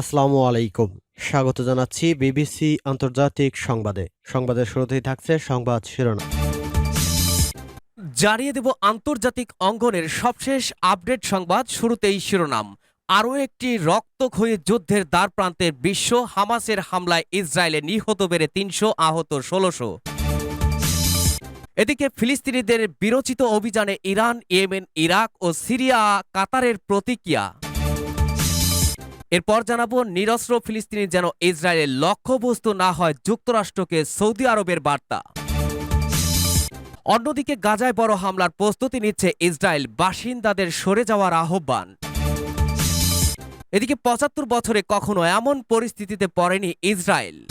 আসসালামু আলাইকুম। স্বাগত জানাচ্ছি বিবিসি আন্তর্জাতিক সংবাদে। সংবাদের শুরুতেই থাকছে সংবাদ শিরোনাম। জানিয়ে দেব আন্তর্জাতিক অঙ্গনের সবশেষ আপডেট সংবাদ শুরুতেই শিরোনাম। আরও একটি রক্তক্ষয়ী যুদ্ধের দ্বার প্রান্তের বিশ্ব হামাসের হামলায় ইসরায়েলে নিহত বেড়ে তিনশো আহত ষোলোশো। এদিকে ফিলিস্তিনিদের বিরোচিত অভিযানে ইরান, ইয়েমেন, ইরাক ও সিরিয়া, কাতারের প্রতিক্রিয়া। এরপর জানাব, নিরস্ত্র ফিলিস্তিনি যেন ইসরায়েলের লক্ষ্যবস্তু না হয় যুক্তরাষ্ট্রকে সৌদি আরবের বার্তা। অন্যদিকে গাজায় বড় হামলার প্রস্তুতি নিচ্ছে ইসরায়েল বাসিন্দাদের সরে যাওয়ার আহ্বান। এদিকে পঁচাত্তর বছরে কখনো এমন পরিস্থিতিতে পড়েনি ইসরায়েল।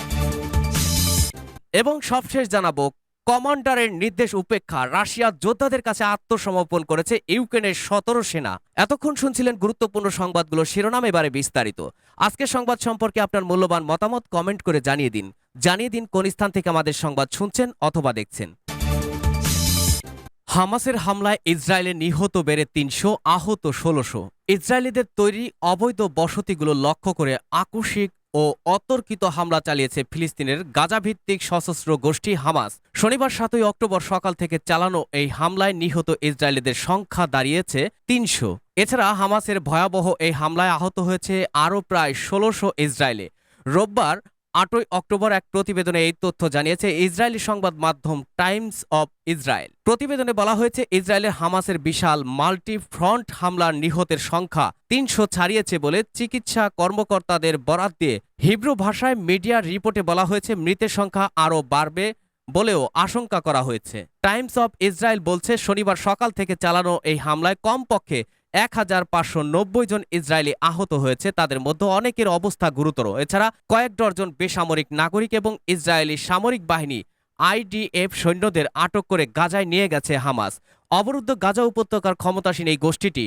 এবং সবশেষ জানাব কমান্ডারের নির্দেশ উপেক্ষা রাশিয়ার যোদ্ধাদের কাছে আত্মসমর্পণ করেছে ইউক্রেনের সতেরো সেনা। এতক্ষণ শুনছিলেন গুরুত্বপূর্ণ সংবাদগুলো শিরোনাম এবারে বিস্তারিত। আজকের সংবাদ সম্পর্কে আপনার মূল্যবান মতামত কমেন্ট করে জানিয়ে দিন। জানিয়ে দিন কোন স্থান থেকে আমাদের সংবাদ শুনছেন অথবা দেখছেন। হামাসের হামলায় ইসরায়েলে নিহত বেড়ে তিনশো, আহত ষোলোশো। ইসরায়েলিদের তৈরি অবৈধ বসতিগুলো লক্ষ্য করে আকস্মিক ও অতর্কিত হামলা চালিয়েছে ফিলিস্তিনের গাজাভিত্তিক সশস্ত্র গোষ্ঠী হামাস। শনিবার সাতই অক্টোবর সকাল থেকে চালানো এই হামলায় নিহত ইসরায়েলিদের সংখ্যা দাঁড়িয়েছে তিনশো। এছাড়া হামাসের ভয়াবহ এই হামলায় আহত হয়েছে আরও প্রায় ষোলোশো ইসরায়েলে। রোববার আটই অক্টোবর এক প্রতিবেদনে এই তথ্য জানিয়েছে ইসরায়েলি সংবাদ মাধ্যম টাইমস অব ইসরায়েল। প্রতিবেদনে বলা হয়েছে ইসরায়েলের হামাসের বিশাল মাল্টি ফ্রন্ট হামলার নিহতের সংখ্যা তিনশো ছাড়িয়েছে বলে চিকিৎসা কর্মকর্তাদের বরাত দিয়ে হিব্রু ভাষায় মিডিয়ার রিপোর্টে বলা হয়েছে, মৃতের সংখ্যা আরও বাড়বে বলেও আশঙ্কা করা হয়েছে। টাইমস অব ইসরায়েল বলছে, শনিবার সকাল থেকে চালানো এই হামলায় কমপক্ষে এক হাজার পাঁচশো নব্বই জন ইসরায়েলি আহত হয়েছে। তাদের মধ্যে অনেকের অবস্থা গুরুতর। এছাড়া কয়েক ডজন বেসামরিক নাগরিক এবং ইসরায়েলি সামরিক বাহিনী আইডিএফ সৈন্যদের আটক করে গাজায় নিয়ে গেছে হামাস। অবরুদ্ধ গাজা উপত্যকার ক্ষমতাসীন এই গোষ্ঠীটি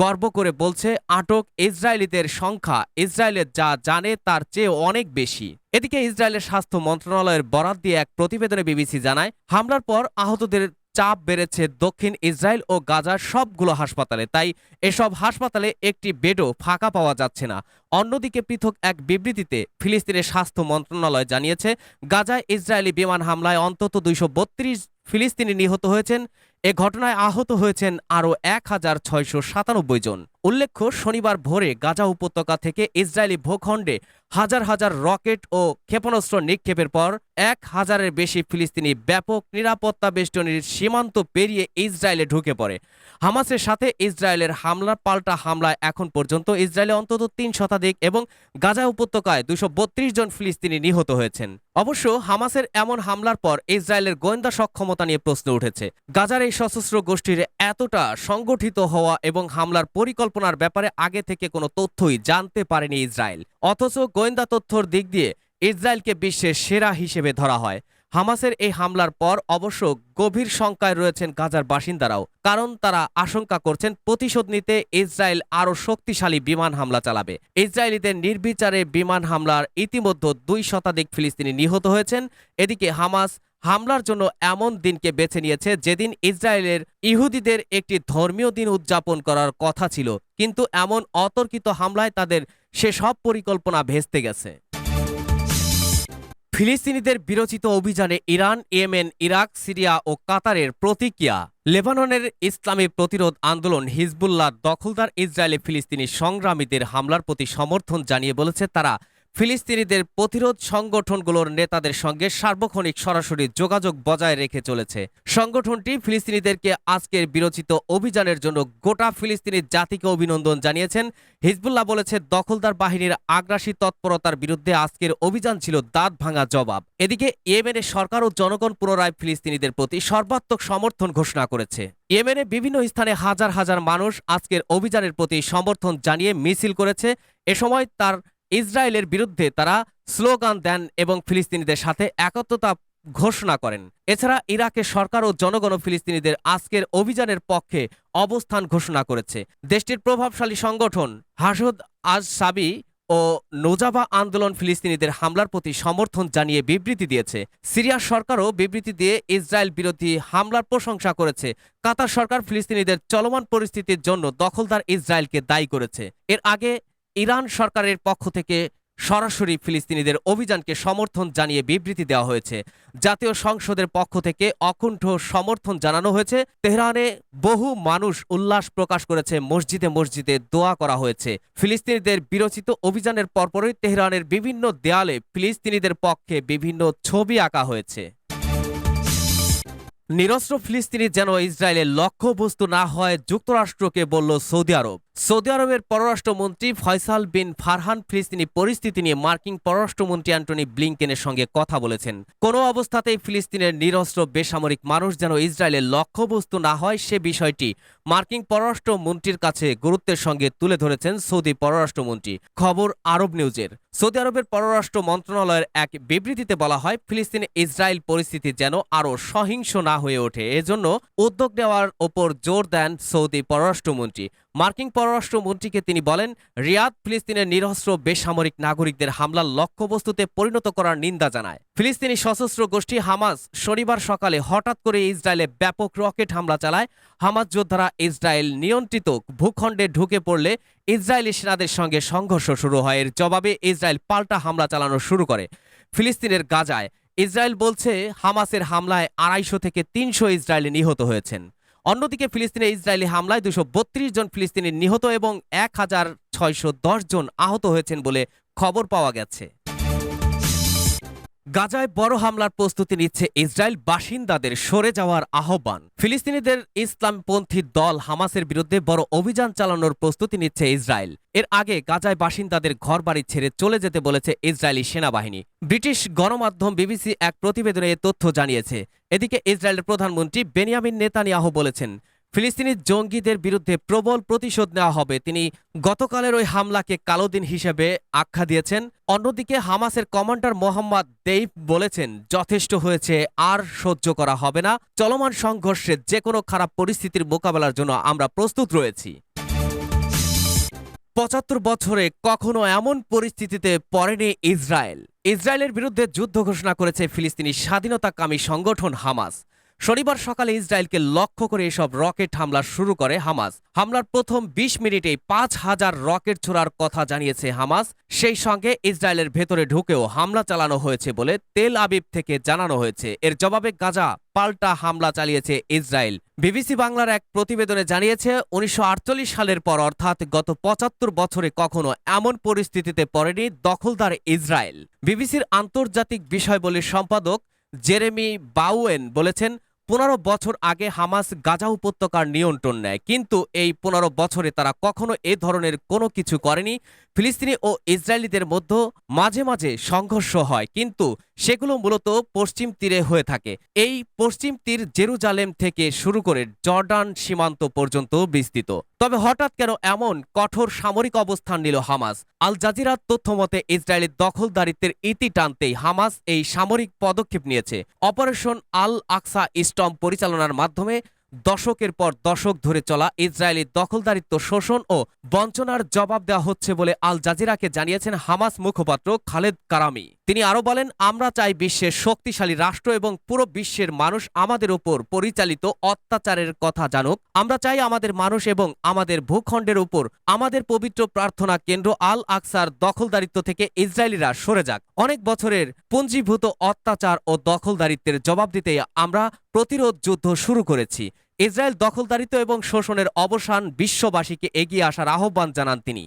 গর্ব করে বলছে, আটক ইসরায়েলিদের সংখ্যা ইসরায়েলের যা জানে তার চেয়ে অনেক বেশি। এদিকে ইসরায়েলের স্বাস্থ্য মন্ত্রণালয়ের বরাত দিয়ে এক প্রতিবেদনে বিবিসি জানায়, হামলার পর আহতদের চাপ বেড়েছে দক্ষিণ ইসরায়েল ও গাজার সবগুলো হাসপাতালে। তাই এসব হাসপাতালে একটি বেডও ফাঁকা পাওয়া যাচ্ছে না। অন্যদিকে পৃথক এক বিবৃতিতে ফিলিস্তিনের স্বাস্থ্য মন্ত্রণালয় জানিয়েছে, গাজায় ইসরায়েলি বিমান হামলায় অন্তত দুইশো বত্রিশ ফিলিস্তিনি নিহত হয়েছেন। এ ঘটনায় আহত হয়েছেন আরও এক হাজার ছয়শো সাতানব্বই জন। উল্লেখ্য, শনিবার ভোরে গাজা উপত্যকা থেকে ইসরায়েলি ভূখণ্ডে হাজার হাজার রকেট ও ক্ষেপণাস্ত্র নিক্ষেপের পর এক হাজারের বেশি ফিলিস্তিনি ব্যাপক নিরাপত্তা বেষ্টনীর সীমান্ত পেরিয়ে ইসরায়েলে ঢুকে পড়ে। হামাসের সাথে ইসরায়েলের হামলা পাল্টা হামলায় এখন পর্যন্ত ইসরায়েলে অন্তত তিন শতাধিক এবং গাজা উপত্যকায় দুশো বত্রিশ জন ফিলিস্তিনি নিহত হয়েছেন। অবশ্য, হামাসের এমন হামলার পর ইসরায়েলের গোয়েন্দা সক্ষমতা নিয়ে প্রশ্ন উঠেছে। গাজার এই সশস্ত্র গোষ্ঠীর এতটা সংগঠিত হওয়া এবং হামলার পরিকল্পনার ব্যাপারে আগে থেকে কোনো তথ্যই জানতে পারেনি ইসরায়েল। অথচ গোয়েন্দা তথ্যর দিক দিয়ে ইসরায়েলকে বিশ্বের সেরা হিসেবে ধরা হয়। হামাসের এই হামলার পর অবশ্য গভীর শঙ্কায় রয়েছেন গাজার বাসিন্দারাও, কারণ তারা আশঙ্কা করছেন প্রতিশোধ নিতে ইসরায়েল আরও শক্তিশালী বিমান হামলা চালাবে। ইসরায়েলিদের নির্বিচারে বিমান হামলার ইতিমধ্যে দুই শতাধিক ফিলিস্তিনি নিহত হয়েছেন। এদিকে হামাস হামলার জন্য এমন দিনকে বেছে নিয়েছে যেদিন ইসরায়েলের ইহুদিদের একটি ধর্মীয় দিন উদযাপন করার কথা ছিল। কিন্তু এমন অতর্কিত হামলায় তাদের সেসব পরিকল্পনা ভেস্তে গেছে। ফিলিস্তিনিদের বিরোচিত অভিযানে ইরান, ইয়েমেন, ইরাক, সিরিয়া ও কাতারের প্রতিক্রিয়া। লেবাননের ইসলামী প্রতিরোধ আন্দোলন হিজবুল্লাহ দখলদার ইসরায়েলে ফিলিস্তিনি সংগ্রামীদের হামলার প্রতি সমর্থন জানিয়ে বলেছে তারা ফিলিস্তিনিদের প্রতিরোধ সংগঠনগুলোর নেতাদের সঙ্গে সার্বক্ষণিক সরাসরি যোগাযোগ বজায় রেখে চলেছে। সংগঠনটি ফিলিস্তিনিদেরকে আজকের বিরোচিত অভিযানের জন্য গোটা ফিলিস্তিনি জাতিকে অভিনন্দন জানিয়েছেন। হিজবুল্লাহ বলেছে, দখলদার বাহিনীর আগ্রাসী তৎপরতার বিরুদ্ধে আজকের অভিযান ছিল দাঁত ভাঙা জবাব। এদিকে ইয়েমেনের সরকার ও জনগণ পুনরায় ফিলিস্তিনিদের প্রতি সর্বাত্মক সমর্থন ঘোষণা করেছে। ইয়েমেনে বিভিন্ন স্থানে হাজার হাজার মানুষ আজকের অভিযানের প্রতি সমর্থন জানিয়ে মিছিল করেছে। এ সময় তার ইসরায়েলের বিরুদ্ধে তারা স্লোগান দেন এবং ফিলিস্তিনিদের সাথে একত্রতা ঘোষণা করেন। এছাড়া ইরাকের সরকার ও জনগণ ফিলিস্তিনিদের আজকের অভিযানের পক্ষে অবস্থান ঘোষণা করেছে। দেশটির প্রভাবশালী সংগঠন হাসদ আজ সাবি ও নোজাবা আন্দোলন ফিলিস্তিনিদের হামলার প্রতি সমর্থন জানিয়ে বিবৃতি দিয়েছে। সিরিয়ার সরকারও বিবৃতি দিয়ে ইসরায়েল বিরোধী হামলার প্রশংসা করেছে। কাতার সরকার ফিলিস্তিনিদের চলমান পরিস্থিতির জন্য দখলদার ইসরায়েলকে দায়ী করেছে। এর আগে ইরান সরকারের পক্ষ থেকে সরাসরি ফিলিস্তিনিদের অভিযানকে সমর্থন জানিয়ে বিবৃতি দেওয়া হয়েছে। জাতীয় সংসদের পক্ষ থেকে অকুণ্ঠ সমর্থন জানানো হয়েছে। তেহরানে বহু মানুষ উল্লাস প্রকাশ করেছে। মসজিদে মসজিদে দোয়া করা হয়েছে। ফিলিস্তিনিদের বিরচিত অভিযানের পরপরই তেহরানের বিভিন্ন দেয়ালে ফিলিস্তিনিদের পক্ষে বিভিন্ন ছবি আঁকা হয়েছে। নিরস্ত্র ফিলিস্তিনি যেন ইসরায়েলের লক্ষ্যবস্তু না হয়, যুক্তরাষ্ট্রকে বলল সৌদি আরব। সৌদি আরবের পররাষ্ট্রমন্ত্রী ফয়সাল বিন ফারহান ফিলিস্তিনি পরিস্থিতি নিয়ে মার্কিন পররাষ্ট্রমন্ত্রী অ্যান্টনি ব্লিংকেনের সঙ্গে কথা বলেছেন। কোনো অবস্থাতেই ফিলিস্তিনের নিরস্ত্র বেসামরিক মানুষ যেন ইসরায়েলের লক্ষ্যবস্তু না হয়, সে বিষয়টি মার্কিন পররাষ্ট্রমন্ত্রীর কাছে গুরুত্বের সঙ্গে তুলে ধরেছেন সৌদি পররাষ্ট্রমন্ত্রী। খবর আরব নিউজের। সৌদি আরবের পররাষ্ট্র মন্ত্রণালয়ের এক বিবৃতিতে বলা হয় ফিলিস্তিনে ইসরায়েল পরিস্থিতি যেন আরও সহিংস না হয়ে ওঠে। এজন্য উদ্যোগ নেওয়ার ওপর জোর দেন সৌদি পররাষ্ট্রমন্ত্রী। মার্কিন পররাষ্ট্রমন্ত্রীকে তিনি বলেন, রিয়াদ ফিলিস্তিনের নিরস্ত্র বেসামরিক নাগরিকদের হামলার লক্ষ্যবস্তুতে পরিণত করার নিন্দা জানায়। ফিলিস্তিনি সশস্ত্র গোষ্ঠী হামাস শনিবার সকালে হঠাৎ করে ইসরায়েলে ব্যাপক রকেট হামলা চালায়। হামাস যোদ্ধারা ইসরায়েল নিয়ন্ত্রিত ভূখণ্ডে ঢুকে পড়লে ইসরায়েলি সেনাদের সঙ্গে সংঘর্ষ শুরু হয়। এর জবাবে ইসরায়েল পাল্টা হামলা চালানো শুরু করে। ফিলিস্তিনের গাজায় ইসরায়েল বলছে হামাসের হামলায় আড়াইশো থেকে তিনশো ইসরায়েলি নিহত হয়েছেন। অন্যদিকে ফিলিস্তিনে ইসরায়েলি হামলায় দুশো জন ফিলিস্তিনি নিহত এবং এক হাজার ছয়শো দশ জন আহত হয়েছেন বলে খবর পাওয়া গেছে। গাজায় বড় হামলার প্রস্তুতি নিচ্ছে ইসরায়েল বাসিন্দাদের সরে যাওয়ার আহ্বান। ফিলিস্তিনিদের ইসলামপন্থী দল হামাসের বিরুদ্ধে বড় অভিযান চালানোর প্রস্তুতি নিচ্ছে ইসরায়েল। এর আগে গাজায় বাসিন্দাদের ঘরবাড়ি ছেড়ে চলে যেতে বলেছে ইসরায়েলি সেনাবাহিনী। ব্রিটিশ গণমাধ্যম বিবিসি এক প্রতিবেদনে এ তথ্য জানিয়েছে। এদিকে ইসরায়েলের প্রধানমন্ত্রী বেনিয়ামিন নেতানিয়াহু বলেছেন ফিলিস্তিনি জঙ্গিদের বিরুদ্ধে প্রবল প্রতিশোধ নেওয়া হবে। তিনি গতকালের ওই হামলাকে কালো দিন হিসেবে আখ্যা দিয়েছেন। অন্যদিকে হামাসের কমান্ডার মোহাম্মদ দেইফ বলেছেন, যথেষ্ট হয়েছে, আর সহ্য করা হবে না। চলমান সংঘর্ষে যে কোনো খারাপ পরিস্থিতির মোকাবেলার জন্য আমরা প্রস্তুত রয়েছি। পঁচাত্তর বছরে কখনো এমন পরিস্থিতিতে পড়েনি ইসরায়েল। ইসরায়েলের বিরুদ্ধে যুদ্ধ ঘোষণা করেছে ফিলিস্তিনি স্বাধীনতাকামী সংগঠন হামাস। শনিবার সকালে ইসরায়েলকে লক্ষ্য করে এসব রকেট হামলা শুরু করে হামাস। হামলার প্রথম ২০ মিনিটেই পাঁচ হাজার রকেট ছোড়ার কথা জানিয়েছে হামাস। সেই সঙ্গে ইসরায়েলের ভেতরে ঢুকেও হামলা চালানো হয়েছে বলে তেল আবিব থেকে জানানো হয়েছে। এর জবাবে গাজা পাল্টা হামলা চালিয়েছে ইসরায়েল। বিবিসি বাংলার এক প্রতিবেদনে জানিয়েছে, উনিশশো আটচল্লিশ সালের পর অর্থাৎ গত পঁচাত্তর বছরে কখনো এমন পরিস্থিতিতে পড়েনি দখলদার ইসরায়েল। বিবিসির আন্তর্জাতিক বিষয় বিষয়বলীর সম্পাদক জেরেমি বাউয়েন বলেছেন, পনেরো বছর আগে হামাস গাজা উপত্যকার নিয়ন্ত্রণ নেয়, কিন্তু এই পনেরো বছরে তারা কখনো এ ধরনের কোনো কিছু করেনি। ফিলিস্তিনি ও ইসরায়েলিদের মধ্যে মাঝে মাঝে সংঘর্ষ হয়, কিন্তু সেগুলো মূলত পশ্চিম তীরে হয়ে থাকে। এই পশ্চিম তীর জেরুজালেম থেকে শুরু করে জর্ডান সীমান্ত পর্যন্ত বিস্তৃত। তবে হঠাৎ কেন এমন কঠোর সামরিক অবস্থান নিল হামাস? আল জাজিরার তথ্য মতে ইসরায়েলের দখলদারিত্বের ইতি টানতেই হামাস এই সামরিক পদক্ষেপ নিয়েছে। অপারেশন আল আকসা স্টম পরিচালনার মাধ্যমে দশকের পর দশক ধরে চলা ইসরায়েলি দখলদারিত্ব শোষণ ও বঞ্চনার জবাব দেওয়া হচ্ছে বলে আল জাজিরাকে জানিয়েছেন হামাস মুখপাত্র খালেদ কারামি। তিনি আরও বলেন, আমরা চাই বিশ্বের শক্তিশালী রাষ্ট্র এবং পুরো বিশ্বের মানুষ আমাদের উপর পরিচালিত অত্যাচারের কথা জানুক। আমরা চাই আমাদের মানুষ এবং আমাদের ভূখণ্ডের উপর আমাদের পবিত্র প্রার্থনা কেন্দ্র আল আকসার দখলদারিত্ব থেকে ইসরায়েলিরা সরে যাক। অনেক বছরের পুঞ্জীভূত অত্যাচার ও দখলদারিত্বের জবাব দিতে আমরা প্রতিরোধ যুদ্ধ শুরু করেছি। ইসরায়েল দখলদারিত্ব এবং শোষণের অবসান বিশ্ববাসীকে এগিয়ে আসার আহ্বান জানান তিনি।